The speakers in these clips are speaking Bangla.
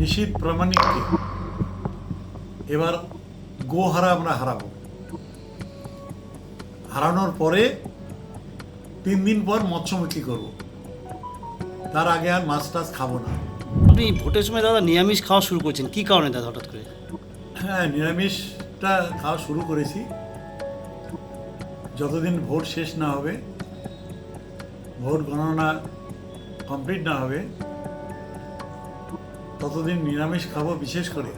নিশীত প্রামাণিককে এবার গোহারা আমরা হারাবো। হারানোর পরে তিন দিন পর মৎস্যমুখী করব। তার আগে আর মাছ টাছ খাব না। আপনি ভোটের সময় দাদা নিরামিষ খাওয়া শুরু করছেন কি কারণে দাদা হঠাৎ করে? হ্যাঁ নিরামিষটা খাওয়া শুরু করেছি। যতদিন ভোট শেষ না হবে ভোট গণনা কমপ্লিট না হবে ততদিন নিরামিষ খাব বিশেষ করে।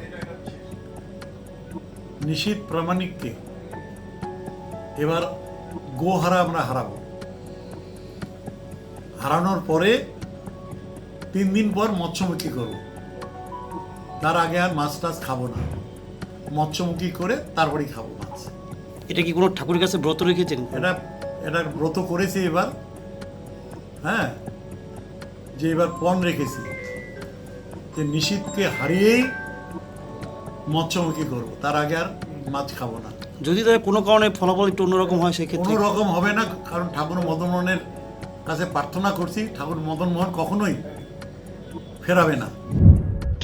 নিশীত প্রামাণিককে এবার গোহারা আমরা হারাবো। হারানোর পরে তিন দিন পর মৎস্যমুখী করব। তার আগে আর মাছ টাছ খাব না। মৎস্যমুখী করে তারপরেই খাব মাছ। এটা কি কোনো ঠাকুরের কাছে ব্রত রেখেছেন? এটা এটা ব্রত করেছি এবার। হ্যাঁ যে এবার পণ রেখেছি। যে নিশীথকে হারিয়েই মৎস্যমুখী করব তার আগে আর মাছ খাব না। যদি তাদের কোনো কারণে ফলাফল একটু অন্যরকম হয় সেক্ষেত্রে রকম হবে না কারণ ঠাকুর মদন মোহনের কাছে প্রার্থনা করছি ঠাকুর মদন মোহন কখনোই ফেরাবে না।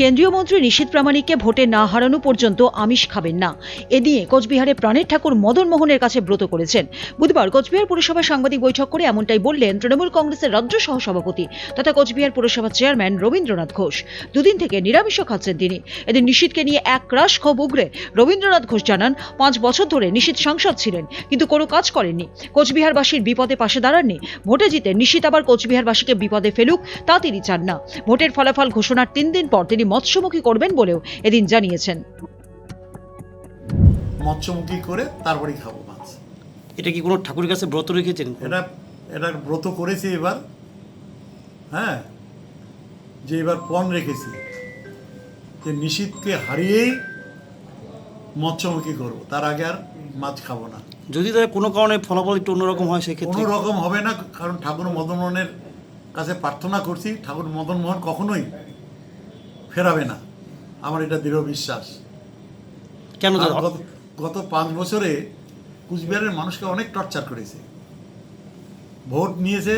কেন্দ্রীয় মন্ত্রী নিশীথ প্রামাণিককে ভোটে না হারানো পর্যন্ত আমিষ খাবেন না। এ নিয়ে কোচবিহারে প্রাণের ঠাকুর মদন মোহনের কাছে ব্রত করেছেন। বুধবার কোচবিহার পুরসভার সাংবাদিক বৈঠক করে এমনটাই বললেন তৃণমূল কংগ্রেসের রাজ্য সহসভাপতি তথা কোচবিহার পুরসভার চেয়ারম্যান রবীন্দ্রনাথ ঘোষ। দুদিন থেকে নিরামিষও খাচ্ছেন তিনি। এদিন নিশীথকে নিয়ে এক রাশ ক্ষোভ উগরে রবীন্দ্রনাথ ঘোষ জানান, পাঁচ বছর ধরে নিশীথ সাংসদ ছিলেন, কিন্তু কোনো কাজ করেননি। কোচবিহারবাসীর বিপদে পাশে দাঁড়াননি। ভোটে জিতে নিশীথ আবার কোচবিহারবাসীকে বিপদে ফেলুক, তা তিনি চান না। ভোটের ফলাফল ঘোষণার তিন দিন পর তিনি মৎস্যমুখী করবেন বলেও এদিন জানিয়েছেন। মৎস্যমুখী করে তারপরেই খাব মাছ। এটা কি কোনো ঠাকুরের কাছে ব্রত রেখেছেন? এটা এটা ব্রত করেছি এবার। হ্যাঁ যে এবার পণ রেখেছি। যে নিশীথকে হারিয়েই মৎস্যমুখী করব। তার আগে আর মাছ খাব না। যদি দাদা কোনো কারণে ফলাফল একটু অন্যরকম হয় কোনো সেক্ষেত্রে রকম হবে না কারণ ঠাকুর মদন মোহনের কাছে প্রার্থনা করছি। ঠাকুর মদন মোহন কখনোই ফেরাবে না। আমার এটা দৃঢ় বিশ্বাস। কেন গত পাঁচ বছরে কুচবিহারের মানুষকে অনেক টর্চার করেছে। ভোট নিয়েছে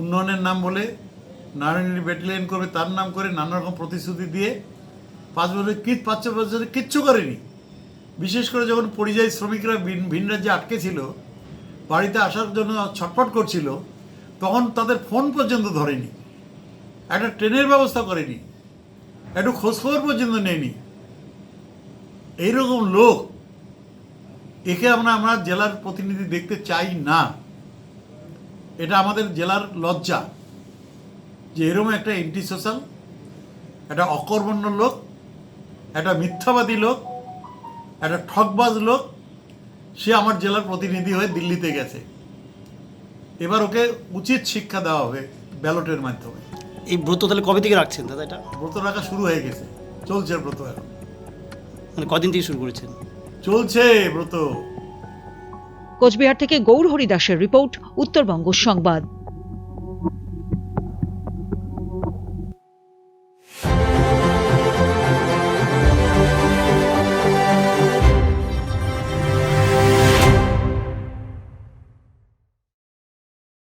উন্নয়নের নাম বলে নারায়ণী ব্যাটালিয়ন করবে তার নাম করে নানা রকম প্রতিশ্রুতি দিয়ে পাঁচ বছরে কি পাঁচ বছরে কিচ্ছু করেনি। বিশেষ করে যখন পরিযায়ী শ্রমিকরা ভিন ভিন রাজ্যে আটকে ছিল বাড়িতে আসার জন্য ছটফট করছিল তখন তাদের ফোন পর্যন্ত ধরেনি। একটা ট্রেনের ব্যবস্থা করেনি। একটু খোঁজখবর পর্যন্ত নেয়নি। এইরকম লোক, একে আমরা আমরা জেলার প্রতিনিধি দেখতে চাই না। এটা আমাদের জেলার লজ্জা যে এরকম একটা এন্টি সোশ্যাল একটা অকর্মণ্য লোক, একটা মিথ্যাবাদী লোক, একটা ঠকবাজ লোক, সে আমার জেলার প্রতিনিধি হয়ে দিল্লিতে গেছে। এবার ওকে উচিত শিক্ষা দেওয়া হবে ব্যালটের মাধ্যমে। এই ব্রত তাহলে কবে থেকে রাখছেন দাদা এটা? ব্রত রাখা শুরু হয়ে গেছে। চলছে ব্রত এখন। মানে কদিন থেকে শুরু করেছেন? চলছে ব্রত। কোচবিহার থেকে গৌর হরিদাসের রিপোর্ট উত্তরবঙ্গ সংবাদ।